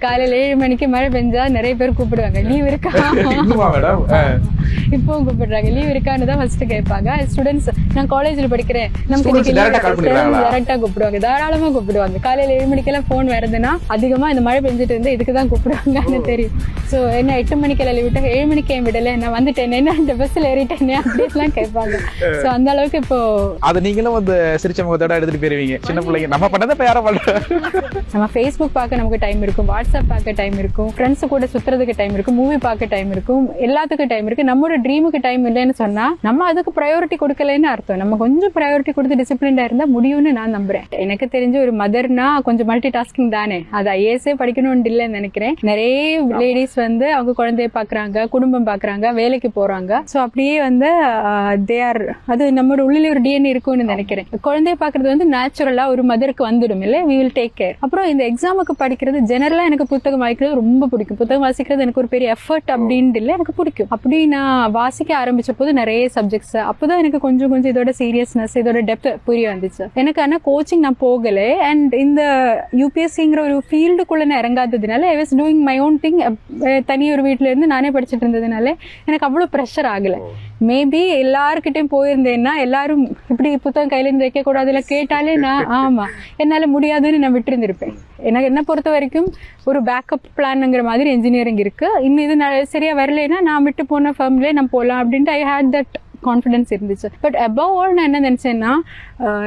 காலையில ஏழு மணிக்கு மழை பெஞ்சா நிறைய பேர் கூப்பிடுவாங்க. லீவ் இருக்கா? இப்பவும் கூப்பிடுறாங்க. லீவ் இருக்கான்னு தான் ஃபர்ஸ்ட் கேட்பாங்க. ஸ்டூடெண்ட்ஸ் நான் காலேஜ்ல படிக்கிறேன். பண்ணிடுறாங்களா? டேரக்டா கூப்பிடுவாங்க. தாராளமா கூப்பிடுவாங்க. காலையில ஏழு மணிக்கெல்லாம் ஃபோன் வருதுன்னா அதிகமா இந்த மழை பெஞ்சிட்டு இருந்து இதுக்கு தான் கூப்பிடுவாங்கன்னு தெரியும். சோ என்ன எட்டு மணிக்கெல்லாம் லீவ் விட்டு ஏழு மணிக்கு ஏன் விடல? நான் வந்துட்டேன் என்ன இந்த பஸ்ல ஏறிட்டேனே அப்படின்லாம் கேட்பாங்க. சோ அந்த அளவுக்கு இப்போ அது நீங்களும் வந்து சிரிச்ச முகத்தோட எடுத்துட்டு போயிருவீங்க. சின்ன பிள்ளைங்க. நம்ம பண்ணதை இப்ப யாரும் நம்ம ஃபேஸ்புக் பார்க்க நமக்கு டைம் இருக்கும். வாட்ஸ்அப் பார்க்க டைம் இருக்கும். ஃப்ரெண்ட்ஸ் கூட சுத்துறதுக்கு டைம் இருக்கும். மூவி பார்க்க டைம் இருக்கும். எல்லாத்துக்கும் டைம் இருக்கு. நம்மளோட ட்ரீமுக்கு டைம் இல்லைன்னு சொன்னா நம்ம அதுக்கு ப்ரையாரிட்டி கொடுக்கலன்னு அர்த்தம். நம்ம கொஞ்சம் ப்ரையாரிட்டி கொடுத்து டிசிப்ளின்டா இருந்தா முடியும்னு நான் நம்புறேன். எனக்கு தெரிஞ்ச ஒரு மதர்னா கொஞ்சம் மல்டி டாஸ்கிங் தானே. அது ஐஏஎஸ்ஏ படிக்கணும்னு இல்லைன்னு நினைக்கிறேன். நிறைய லேடிஸ் வந்து அவங்க குழந்தைய பாக்குறாங்க குடும்பம் பாக்குறாங்க வேலைக்கு போறாங்க. ஸோ அப்படியே வந்து தே ஆர் அது நம்மளோட உள்ளில ஒரு டிஎன்ஏ இருக்கும்னு நினைக்கிறேன். குழந்தைய பாக்குறது வந்து நேச்சுரலா ஒரு மதருக்கு வந்துடும் இல்லை வி வில் டேக் கேர் அப்புறம் இந்த எக்ஸாமுக்கு படிக்கிறது ஜெனரலா எனக்கு புத்தகம் வாசிக்கிறது ரொம்ப பிடிக்கும். புத்தகம் வாசிக்கிறது எனக்கு ஒரு பெரிய எஃபர்ட் அப்படின்னு இல்லை எனக்கு பிடிக்கும். அப்படி நான் வாசிக்க ஆரம்பிச்ச போது நிறைய சப்ஜெக்ட்ஸ் அப்போதான் எனக்கு கொஞ்சம் கொஞ்சம் இதோட சீரியஸ்னஸ் இதோட டெப்த் புரிய வந்துச்சு. எனக்கு ஆனா கோச்சிங் நான் போகல. அண்ட் இந்த யூபிஎஸ்சிங்கிற ஒரு ஃபீல்டுக்குள்ள நான் இறங்காததுனால I was doing my own thing தனி ஒரு வீட்ல இருந்து நானே படிச்சுட்டு இருந்ததுனால எனக்கு அவ்வளவு ப்ரெஷர் ஆகல. மேபி எல்லாருக்கிட்டையும் போயிருந்தேன்னா எல்லாரும் இப்படி புத்தகம் கையில இருந்து வைக்க கூடாதுல கேட்டாலே நான் ஆமா என்னால முடியாதுன்னு நான் விட்டுருந்திருப்பேன். எனக்கு என்ன பொறுத்த வரைக்கும் ஒரு பேக்கப் பிளான்ங்கிற மாதிரி இன்ஜினியரிங் இருக்கு. இன்னும் இது நான் சரியா வரலைன்னா நான் விட்டு போன ஃபர்ம்லேயே நான் போகலாம் அப்படின்ட்டு ஐ ஹேட் தட் கான்ஃபிடன்ஸ் இருந்துச்சு. பட் அபவ் ஆல் நான் என்ன நினைச்சேன்னா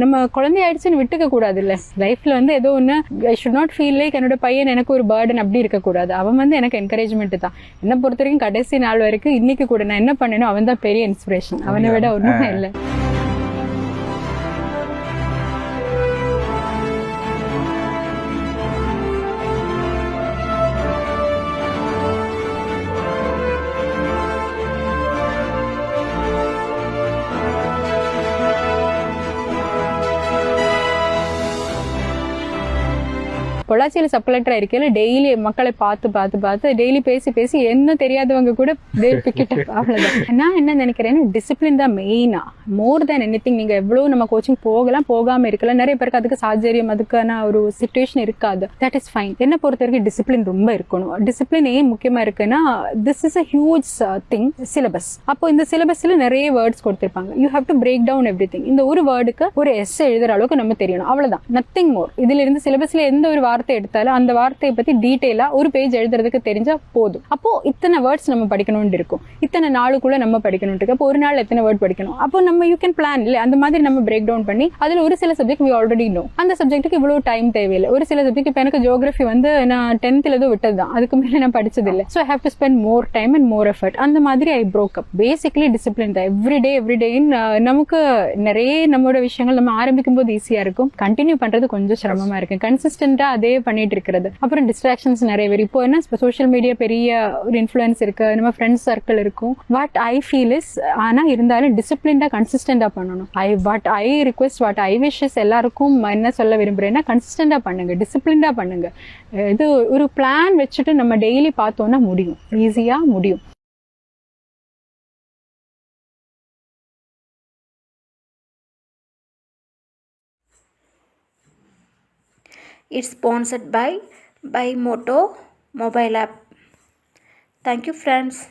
நம்ம குழந்தை ஆயிடுச்சுன்னு விட்டுக்க கூடாது இல்ல லைஃப்ல வந்து ஏதோ ஒன்று I should not feel like என்னோட பையன் எனக்கு ஒரு பேர்டன் அப்படி இருக்கக்கூடாது அவன் வந்து எனக்கு என்கரேஜ்மெண்ட் தான். என்ன பொறுத்த வரைக்கும் கடைசி நாள் வரைக்கும் இன்னைக்கு கூட நான் என்ன பண்ணேனோ அவன் தான் பெரிய இன்ஸ்பிரேஷன் அவனை விட ஒன்றுமே இல்லை. பொள்ளாச்சியில் சப்ளட்டரா இருக்கையில டெய்லி மக்களை பார்த்து பார்த்து பார்த்து டெய்லி பேசி பேசி என்ன தெரியாதவங்க கூட பிக்கிட்ட அவ்வளவுதான். நான் என்ன நினைக்கிறேன்னா டிசிப்ளின் தான் மெயினா மோர் தேன் எனி திங் நீங்க எவ்வளவு நம்ம கோச்சிங் போகலாம் போகாம இருக்கலாம். நிறைய பேருக்கு அதுக்கு சாச்சரியம் அதுக்கான ஒரு சுச்சுவேஷன் இருக்காது. தட் இஸ் ஃபைன் என்ன பொறுத்த வரைக்கும் டிசிப்ளின் ரொம்ப இருக்கணும். டிசிப்ளின் ஏன் முக்கியமா இருக்குன்னா this is a huge thing syllabus அப்போ இந்த சிலபஸ்ல நிறைய வேர்ட்ஸ் கொடுத்திருப்பாங்க. You have to break down every thing இந்த ஒரு வேர்டுக்கு ஒரு எஸ் எழுதுற அளவுக்கு நம்ம தெரியணும். அவ்வளவுதான். நத்திங் மோர் இதுல இருந்து சிலபஸ்ல எந்த ஒரு வார்த்தை வார்த்தை எடுத்தாலும் அந்த வார்த்தையை பத்தி டீட்டெயிலா ஒரு பேஜ் எழுதுறதுக்கு தெரிஞ்சா போதும். அப்போ இத்தனை வேர்ட்ஸ் நம்ம படிக்கணும்னு இருக்கும். இத்தனை நாளுக்குள்ள நம்ம படிக்கணும் இருக்கு அப்போ ஒரு நாள் எத்தனை வேர்ட் படிக்கணும்? அப்போ நம்ம யூ கேன் பிளான் இல்ல? அந்த மாதிரி நம்ம பிரேக் டவுன் பண்ணி அதுல ஒரு சில சப்ஜெக்ட் வி ஆல்ரெடி நோ அந்த சப்ஜெக்ட்டுக்கு இவ்வளவு டைம் தேவையில்லை. ஒரு சில சப்ஜெக்ட் இப்போ எனக்கு ஜியோகிராஃபி வந்து நான் டென்த்ல ஏதோ விட்டது தான் அதுக்கு மேல நான் படிச்சது இல்லை so I have to spend more time and more effort அந்த மாதிரி I broke up basically discipline தான். எவ்ரி டே எவ்ரி டே நமக்கு நிறைய நம்மளோட விஷயங்கள் நம்ம ஆரம்பிக்கும் போது ஈஸியா இருக்கும். கண்டினியூ பண்றது கொஞ்சம் சிரமமா இருக்கு. கன்சிஸ்டன்டா அதே பண்ணிட்டு இருக்கிறது. அப்புறம் டிஸ்ட்ராக்ஷன்ஸ் நிறைய பேர். இப்போ என்ன சோஷியல் மீடியா பெரிய ஒரு இன்ஃப்ளூயன்ஸ் இருக்கு. நம்ம ஃப்ரெண்ட்ஸ் சர்க்கிள் இருக்கும். வாட் ஐ ஃபீல் இஸ் ஆனால் இருந்தாலும் டிசிப்ளின்டா கன்சிஸ்டன்டா பண்ணணும். I what I request what I wishes எல்லாருக்கும் என்ன சொல்ல விரும்புறேன்னா கன்சிஸ்டன்டா பண்ணுங்க. டிசிப்ளின்டா பண்ணுங்க. இது ஒரு பிளான் வச்சுட்டு நம்ம டெய்லி பார்த்தோம்னா முடியும். ஈஸியா முடியும். It's sponsored by Bimoto mobile app. Thank you friends.